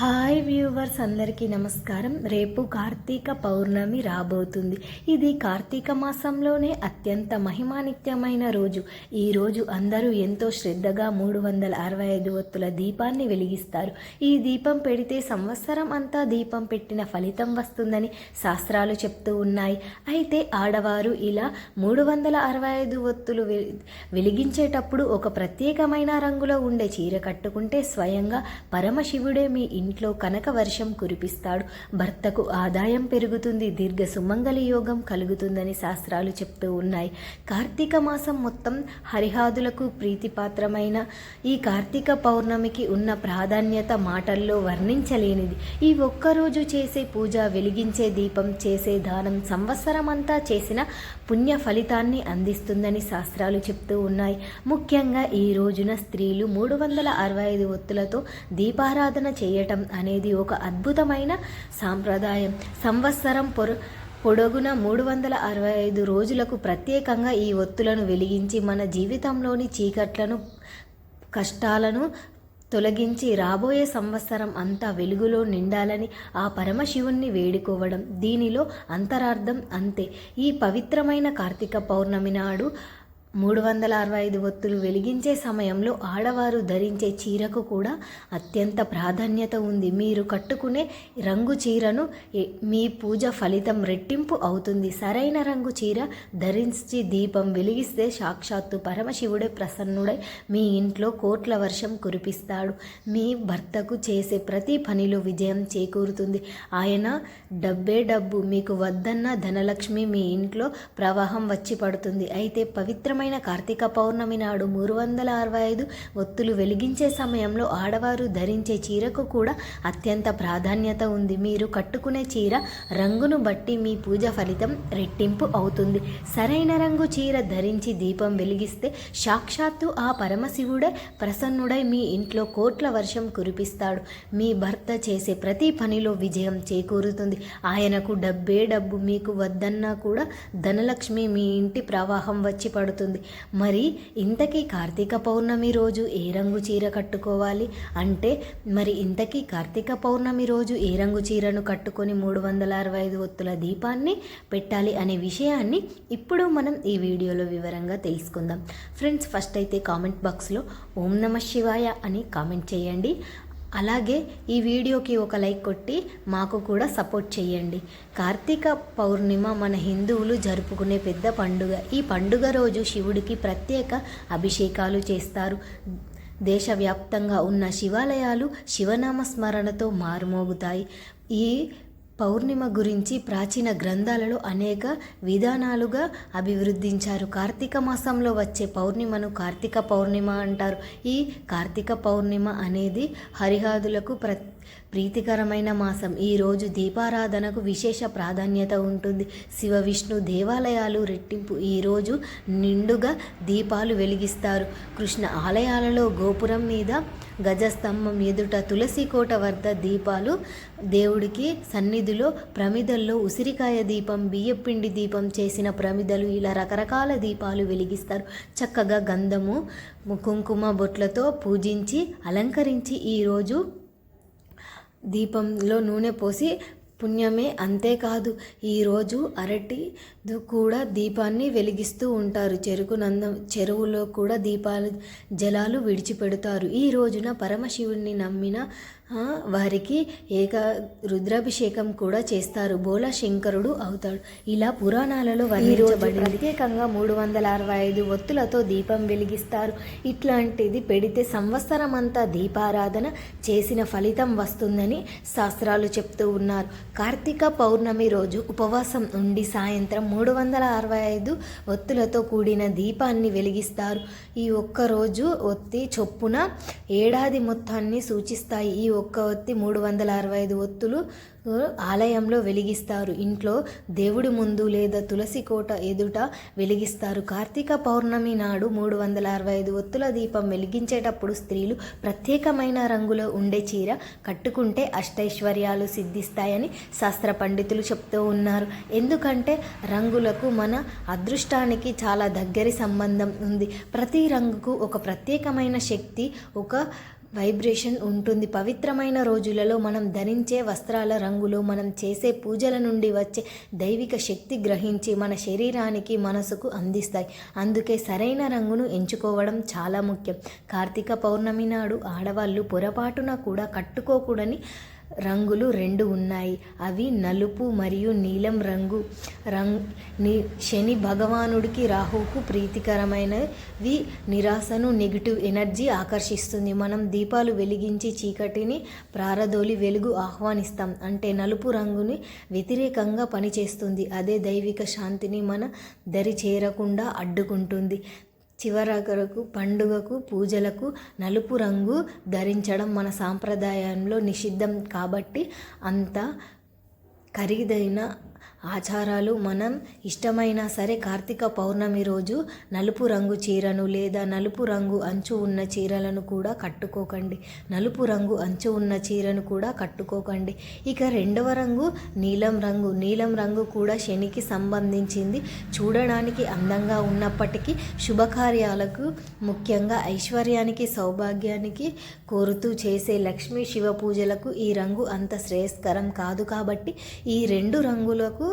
Hi viewers అందరికీ నమస్కారం. రేపు కార్తీక పౌర్ణమి రాబోతుంది. ఇది కార్తీక మాసంలోనే అత్యంత మహిమానిత్యమైన రోజు. ఈ రోజు అందరూ ఎంతో శ్రద్ధగా మూడు వందల అరవై ఐదు ఒత్తుల దీపాన్ని వెలిగిస్తారు. ఈ దీపం పెడితే సంవత్సరం అంతా దీపం పెట్టిన ఫలితం వస్తుందని శాస్త్రాలు చెప్తూ ఉన్నాయి. అయితే ఆడవారు ఇలా మూడు వందల అరవై ఐదు ఒత్తులు వెలిగించేటప్పుడు ఒక ప్రత్యేకమైన రంగులో ఉండే చీర కట్టుకుంటే స్వయంగా పరమశివుడే మీ ఇంట్లో కనక వర్షం కురిపిస్తాడు. భర్తకు ఆదాయం పెరుగుతుంది. దీర్ఘ సుమంగళ యోగం కలుగుతుందని శాస్త్రాలు చెప్తూ ఉన్నాయి. కార్తీక మాసం మొత్తం హరిహాదులకు ప్రీతిపాత్రమైన ఈ కార్తీక పౌర్ణమికి ఉన్న ప్రాధాన్యత మాటల్లో వర్ణించలేనిది. ఈ ఒక్కరోజు చేసే పూజ వెలిగించే దీపం చేసే దానం సంవత్సరం అంతా చేసిన పుణ్య ఫలితాన్ని అందిస్తుందని శాస్త్రాలు చెప్తూ ఉన్నాయి. ముఖ్యంగా ఈ రోజున స్త్రీలు మూడు వందల అరవై ఐదు ఒత్తులతో దీపారాధన చేయటం అనేది ఒక అద్భుతమైన సాంప్రదాయం. సంవత్సరం పొర పొడగున మూడు వందల అరవై ఐదు రోజులకు ప్రత్యేకంగా ఈ ఒత్తులను వెలిగించి మన జీవితంలోని చీకట్లను కష్టాలను తొలగించి రాబోయే సంవత్సరం అంతా వెలుగులో నిండాలని ఆ పరమశివుణ్ణి వేడుకోవడం. దీనిలో అంతరార్థం అంతే. ఈ పవిత్రమైన కార్తీక పౌర్ణమి నాడు మూడు వందల అరవై ఐదు ఒత్తులు వెలిగించే సమయంలో ఆడవారు ధరించే చీరకు కూడా అత్యంత ప్రాధాన్యత ఉంది. మీరు కట్టుకునే రంగు చీరను మీ పూజ ఫలితం రెట్టింపు అవుతుంది. సరైన రంగు చీర ధరించి దీపం వెలిగిస్తే సాక్షాత్తు పరమశివుడే ప్రసన్నుడై మీ ఇంట్లో కోట్ల వర్షం కురిపిస్తాడు. మీ భర్తకు చేసే ప్రతి పనిలో విజయం చేకూరుతుంది. ఆయన డబ్బే డబ్బు మీకు వద్దన్న ధనలక్ష్మి మీ ఇంట్లో ప్రవాహం వచ్చి పడుతుంది. అయితే పవిత్రమైన కార్తీక పౌర్ణమి నాడు మూడు వందల అరవై ఐదు ఒత్తులు వెలిగించే సమయంలో ఆడవారు ధరించే చీరకు కూడా అత్యంత ప్రాధాన్యత ఉంది. మీరు కట్టుకునే చీర రంగును బట్టి మీ పూజ ఫలితం రెట్టింపు అవుతుంది. సరైన రంగు చీర ధరించి దీపం వెలిగిస్తే సాక్షాత్తు ఆ పరమశివుడే ప్రసన్నుడై మీ ఇంట్లో కోట్ల వర్షం కురిపిస్తాడు. మీ భర్త చేసే ప్రతి పనిలో విజయం చేకూరుతుంది. ఆయనకు డబ్బే డబ్బు మీకు వద్దన్నా కూడా ధనలక్ష్మి మీ ఇంటి ప్రవాహం వచ్చి పడుతుంది. మరి ఇంతకీ కార్తీక పౌర్ణమి రోజు ఏ రంగు చీర కట్టుకోవాలి? అంటే మరి ఇంతకీ కార్తీక పౌర్ణమి రోజు ఏ రంగు చీరను కట్టుకొని మూడు వందల అరవై ఐదు ఒత్తుల దీపాన్ని పెట్టాలి అనే విషయాన్ని ఇప్పుడు మనం ఈ వీడియోలో వివరంగా తెలుసుకుందాం. ఫ్రెండ్స్ ఫస్ట్ అయితే కామెంట్ బాక్స్లో ఓం నమ శివాయ అని కామెంట్ చేయండి. అలాగే ఈ వీడియోకి ఒక లైక్ కొట్టి మాకు కూడా సపోర్ట్ చేయండి. కార్తీక పౌర్ణిమ మన హిందువులు జరుపుకునే పెద్ద పండుగ. ఈ పండుగ రోజు శివుడికి ప్రత్యేక అభిషేకాలు చేస్తారు. దేశవ్యాప్తంగా ఉన్న శివాలయాలు శివనామ స్మరణతో మారుమోగుతాయి. ఈ పౌర్ణిమ గురించి ప్రాచీన గ్రంథాలలో అనేక విధానాలుగా అభివృద్ధించారు. కార్తీక మాసంలో వచ్చే పౌర్ణిమను కార్తీక పౌర్ణిమ అంటారు. ఈ కార్తీక పౌర్ణిమ అనేది హరిహాదులకు ప్ర ప్రీతికరమైన మాసం. ఈ రోజు దీపారాధనకు విశేష ప్రాధాన్యత ఉంటుంది. శివ విష్ణు దేవాలయాలు రెట్టింపు. ఈరోజు నిండుగా దీపాలు వెలిగిస్తారు. కృష్ణ ఆలయాలలో గోపురం మీద గజస్తంభం ఎదుట తులసి కోట వద్ద దీపాలు దేవుడికి సన్నిధిలో ప్రమిదల్లో ఉసిరికాయ దీపం బియ్యపిండి దీపం చేసిన ప్రమిదలు ఇలా రకరకాల దీపాలు వెలిగిస్తారు. చక్కగా గంధము కుంకుమ బొట్లతో పూజించి అలంకరించి ఈరోజు దీపంలో నూనె పోసి పుణ్యమే అంతేకాదు. ఈరోజు అరటి దు- కూడా దీపాన్ని వెలిగిస్తూ ఉంటారు. చెరుకు నందం చెరువులో కూడా దీపాలు జలాలు విడిచిపెడతారు. ఈ రోజున పరమశివుణ్ణి నమ్మిన వారికి ఏక రుద్రాభిషేకం కూడా చేస్తారు. బోల శంకరుడు అవుతాడు. ఇలా పురాణాలలో వర్ణించబడింది. ప్రత్యేకంగా మూడు వందల అరవై ఐదు ఒత్తులతో దీపం వెలిగిస్తారు. ఇట్లాంటిది పెడితే సంవత్సరం అంతా దీపారాధన చేసిన ఫలితం వస్తుందని శాస్త్రాలు చెప్తూ ఉన్నారు. కార్తీక పౌర్ణమి రోజు ఉపవాసం ఉండి సాయంత్రం మూడు వందల అరవై ఐదు ఒత్తులతో కూడిన దీపాన్ని వెలిగిస్తారు. ఈ ఒక్క రోజు ఒత్తి చొప్పున ఏడాది మొత్తాన్ని సూచిస్తాయి. ఈ ఒక్క ఒత్తి మూడు వందల అరవై ఐదు ఒత్తులు ఆలయంలో వెలిగిస్తారు. ఇంట్లో దేవుడి ముందు లేదా తులసి కోట ఎదుట వెలిగిస్తారు. కార్తీక పౌర్ణమి నాడు మూడు వందల అరవై ఐదు ఒత్తుల దీపం వెలిగించేటప్పుడు స్త్రీలు ప్రత్యేకమైన రంగులో ఉండే చీర కట్టుకుంటే అష్టైశ్వర్యాలు సిద్ధిస్తాయని శాస్త్ర పండితులు చెప్తూ ఉన్నారు. ఎందుకంటే రంగులకు మన అదృష్టానికి చాలా దగ్గరి సంబంధం ఉంది. ప్రతి రంగుకు ఒక ప్రత్యేకమైన శక్తి ఒక వైబ్రేషన్ ఉంటుంది. పవిత్రమైన రోజులలో మనం ధరించే వస్త్రాల రంగులు మనం చేసే పూజల నుండి వచ్చే దైవిక శక్తి గ్రహించి మన శరీరానికి మనసుకు అందిస్తాయి. అందుకే సరైన రంగును ఎంచుకోవడం చాలా ముఖ్యం. కార్తీక పౌర్ణమి నాడు ఆడవాళ్ళు పొరపాటున కూడా కట్టుకోకూడని రంగులు రెండు ఉన్నాయి. అవి నలుపు మరియు నీలం రంగు. రంగ్ని శని భగవానుడికి రాహువుకు ప్రీతికరమైనవి. నిరాశను నెగిటివ్ ఎనర్జీ ఆకర్షిస్తుంది. మనం దీపాలు వెలిగించి చీకటిని ప్రారదోలి వెలుగు ఆహ్వానిస్తాం. అంటే నలుపు రంగుని వ్యతిరేకంగా పనిచేస్తుంది. అదే దైవిక శాంతిని మన దరి చేరకుండా అడ్డుకుంటుంది. చివరకు పండుగకు పూజలకు నలుపు రంగు ధరించడం మన సాంప్రదాయంలో నిషిద్ధం కాబట్టి అంత ఖరీదైన ఆచారాలు మనం ఇష్టమైనా సరే కార్తీక పౌర్ణమి రోజు నలుపు రంగు చీరను లేదా నలుపు రంగు అంచు ఉన్న చీరలను కూడా కట్టుకోకండి. నలుపు రంగు అంచు ఉన్న చీరను కూడా కట్టుకోకండి. ఇక రెండవ రంగు నీలం రంగు. నీలం రంగు కూడా శనికి సంబంధించింది. చూడడానికి అందంగా ఉన్నప్పటికీ శుభకార్యాలకు ముఖ్యంగా ఐశ్వర్యానికి సౌభాగ్యానికి కోరుతూ చేసే లక్ష్మీ శివ పూజలకు ఈ రంగు అంత శ్రేయస్కరం కాదు కాబట్టి ఈ రెండు రంగులకు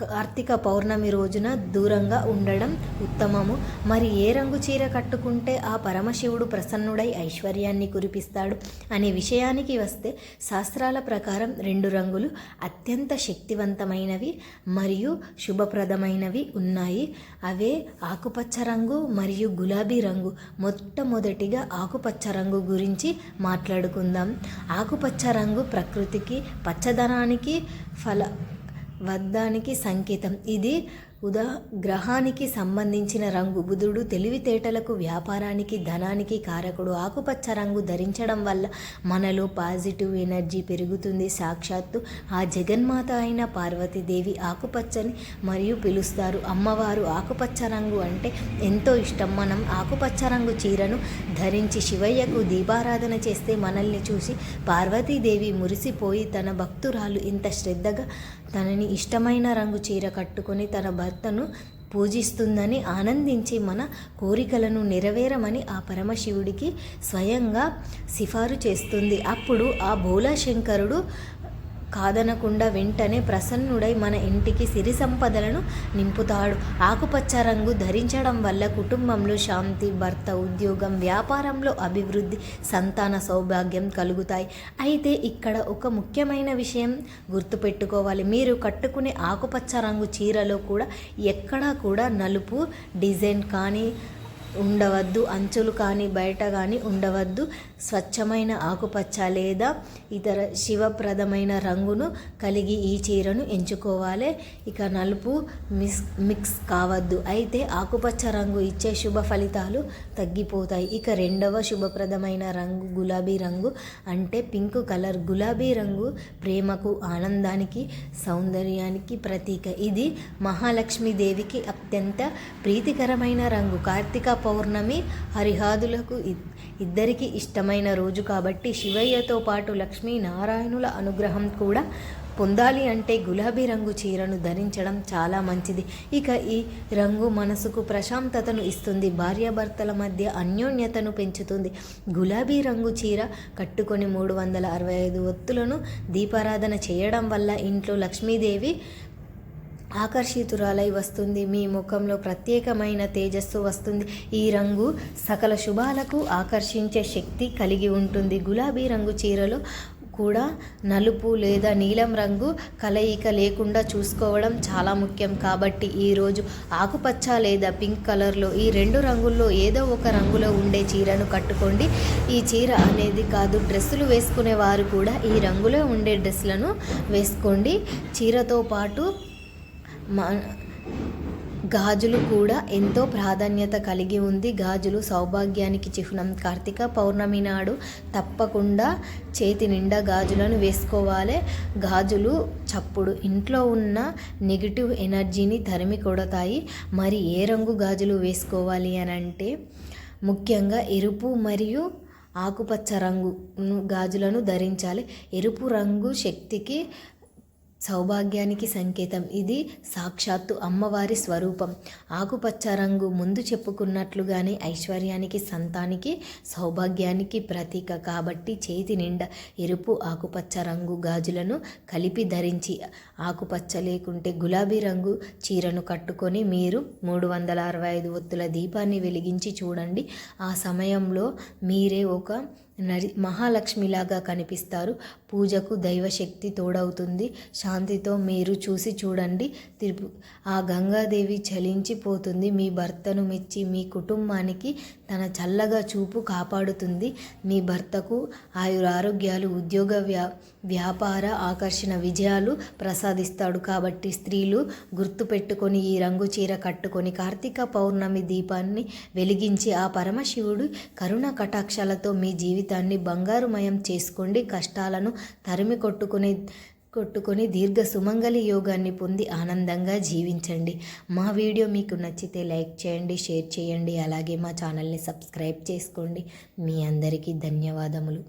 కార్తీక పౌర్ణమి రోజున దూరంగా ఉండడం ఉత్తమము. మరి ఏ రంగు చీర కట్టుకుంటే ఆ పరమశివుడు ప్రసన్నుడై ఐశ్వర్యాన్ని కురిపిస్తాడు అనే విషయానికి వస్తే శాస్త్రాల ప్రకారం రెండు రంగులు అత్యంత శక్తివంతమైనవి మరియు శుభప్రదమైనవి ఉన్నాయి. అవే ఆకుపచ్చ రంగు మరియు గులాబీ రంగు. మొట్టమొదటిగా ఆకుపచ్చ రంగు గురించి మాట్లాడుకుందాం. ఆకుపచ్చ రంగు ప్రకృతికి పచ్చదనానికి ఫల వద్దానికి సంకేతం. ఇది ఉదా గ్రహానికి సంబంధించిన రంగు బుధుడు తెలివితేటలకు వ్యాపారానికి ధనానికి కారకుడు. ఆకుపచ్చ రంగు ధరించడం వల్ల మనలో పాజిటివ్ ఎనర్జీ పెరుగుతుంది. సాక్షాత్తు ఆ జగన్మాత అయిన పార్వతీదేవి ఆకుపచ్చని మరియు పిలుస్తారు. అమ్మవారు ఆకుపచ్చ రంగు అంటే ఎంతో ఇష్టం. మనం ఆకుపచ్చ రంగు చీరను ధరించి శివయ్యకు దీపారాధన చేస్తే మనల్ని చూసి పార్వతీదేవి మురిసిపోయి తన భక్తురాలు ఇంత శ్రద్ధగా తనని ఇష్టమైన రంగు చీర కట్టుకొని తన భర్తను పూజిస్తుందని ఆనందించి మన కోరికలను నెరవేరమని ఆ పరమశివుడికి స్వయంగా సిఫారు చేస్తుంది. అప్పుడు ఆ భోలాశంకరుడు కాదనకుండా వెంటనే ప్రసన్నుడై మన ఇంటికి సిరి సంపదలను నింపుతాడు. ఆకుపచ్చ రంగు ధరించడం వల్ల కుటుంబంలో శాంతి భర్త ఉద్యోగం వ్యాపారంలో అభివృద్ధి సంతాన సౌభాగ్యం కలుగుతాయి. అయితే ఇక్కడ ఒక ముఖ్యమైన విషయం గుర్తుపెట్టుకోవాలి. మీరు కట్టుకునే ఆకుపచ్చ రంగు చీరలో కూడా ఎక్కడా కూడా నలుపు డిజైన్ కానీ ఉండవద్దు అంచులు కానీ బయట కానీ ఉండవద్దు. స్వచ్ఛమైన ఆకుపచ్చ లేదా ఇతర శివప్రదమైన రంగును కలిగి ఈ చీరను ఎంచుకోవాలి. ఇక నలుపు మిస్ మిక్స్ కావద్దు. అయితే ఆకుపచ్చ రంగు ఇచ్చే శుభ ఫలితాలు తగ్గిపోతాయి. ఇక రెండవ శుభప్రదమైన రంగు గులాబీ రంగు అంటే పింక్ కలర్. గులాబీ రంగు ప్రేమకు ఆనందానికి సౌందర్యానికి ప్రతీక. ఇది మహాలక్ష్మీదేవికి అత్యంత ప్రీతికరమైన రంగు. కార్తీక పౌర్ణమి హరిహాదులకు ఇద్దరికి ఇష్టమైన రోజు కాబట్టి శివయ్యతో పాటు లక్ష్మీ నారాయణుల అనుగ్రహం కూడా పొందాలి అంటే గులాబీ రంగు చీరను ధరించడం చాలా మంచిది. ఇక ఈ రంగు మనసుకు ప్రశాంతతను ఇస్తుంది. భార్యాభర్తల మధ్య అన్యోన్యతను పెంచుతుంది. గులాబీ రంగు చీర కట్టుకొని మూడు వందల అరవై ఐదు ఒత్తులను దీపారాధన చేయడం వల్ల ఇంట్లో లక్ష్మీదేవి ఆకర్షితురాలై వస్తుంది. మీ ముఖంలో ప్రత్యేకమైన తేజస్సు వస్తుంది. ఈ రంగు సకల శుభాలకు ఆకర్షించే శక్తి కలిగి ఉంటుంది. గులాబీ రంగు చీరలో కూడా నలుపు లేదా నీలం రంగు కలయిక లేకుండా చూసుకోవడం చాలా ముఖ్యం. కాబట్టి ఈరోజు ఆకుపచ్చ లేదా పింక్ కలర్లో ఈ రెండు రంగుల్లో ఏదో ఒక రంగులో ఉండే చీరను కట్టుకోండి. ఈ చీర అనేది కాదు డ్రెస్సులు వేసుకునే వారు కూడా ఈ రంగులో ఉండే డ్రెస్సులను వేసుకోండి. చీరతో పాటు గాజులు కూడా ఎంతో ప్రాధాన్యత కలిగి ఉంది. గాజులు సౌభాగ్యానికి చిహ్నం. కార్తీక పౌర్ణమి నాడు తప్పకుండా చేతి నిండా గాజులను వేసుకోవాలి. గాజులు చప్పుడు ఇంట్లో ఉన్న నెగిటివ్ ఎనర్జీని తరిమి కొడతాయి. మరి ఏ రంగు గాజులు వేసుకోవాలి అని అంటే ముఖ్యంగా ఎరుపు మరియు ఆకుపచ్చ రంగు గాజులను ధరించాలి. ఎరుపు రంగు శక్తికి సౌభాగ్యానికి సంకేతం. ఇది సాక్షాత్తు అమ్మవారి స్వరూపం. ఆకుపచ్చ రంగు ముందు చెప్పుకున్నట్లుగానే ఐశ్వర్యానికి సంతానికి సౌభాగ్యానికి ప్రతీక. కాబట్టి చేతి నిండా ఎరుపు ఆకుపచ్చ రంగు గాజులను కలిపి ధరించి ఆకుపచ్చ లేకుంటే గులాబీ రంగు చీరను కట్టుకొని మీరు మూడు వందల అరవై ఐదు ఒత్తుల దీపాన్ని వెలిగించి చూడండి. ఆ సమయంలో మీరే ఒక నరి మహాలక్ష్మిలాగా కనిపిస్తారు. పూజకు దైవశక్తి తోడవుతుంది. శాంతితో మీరు చూసి చూడండి. తిరుపు ఆ గంగాదేవి చలించిపోతుంది మీ భర్తను మెచ్చి మీ కుటుంబానికి తన చల్లగా చూపు కాపాడుతుంది. మీ భర్తకు ఆయురారోగ్యాలు ఉద్యోగ వ్యా వ్యాపార ఆకర్షణ విజయాలు ప్రసాదిస్తాడు కాబట్టి స్త్రీలు గుర్తుపెట్టుకొని ఈ రంగు చీర కట్టుకొని కార్తీక పౌర్ణమి దీపాన్ని వెలిగించి ఆ పరమశివుడు కరుణ కటాక్షాలతో మీ జీవితం జీవితాన్ని బంగారుమయం చేసుకోండి. కష్టాలను తరిమి కొట్టుకునే కొట్టుకొని దీర్ఘ సుమంగళి యోగాన్ని పొంది ఆనందంగా జీవించండి. మా వీడియో మీకు నచ్చితే లైక్ చేయండి షేర్ చేయండి. అలాగే మా ఛానల్ని సబ్స్క్రైబ్ చేసుకోండి. మీ అందరికీ ధన్యవాదములు.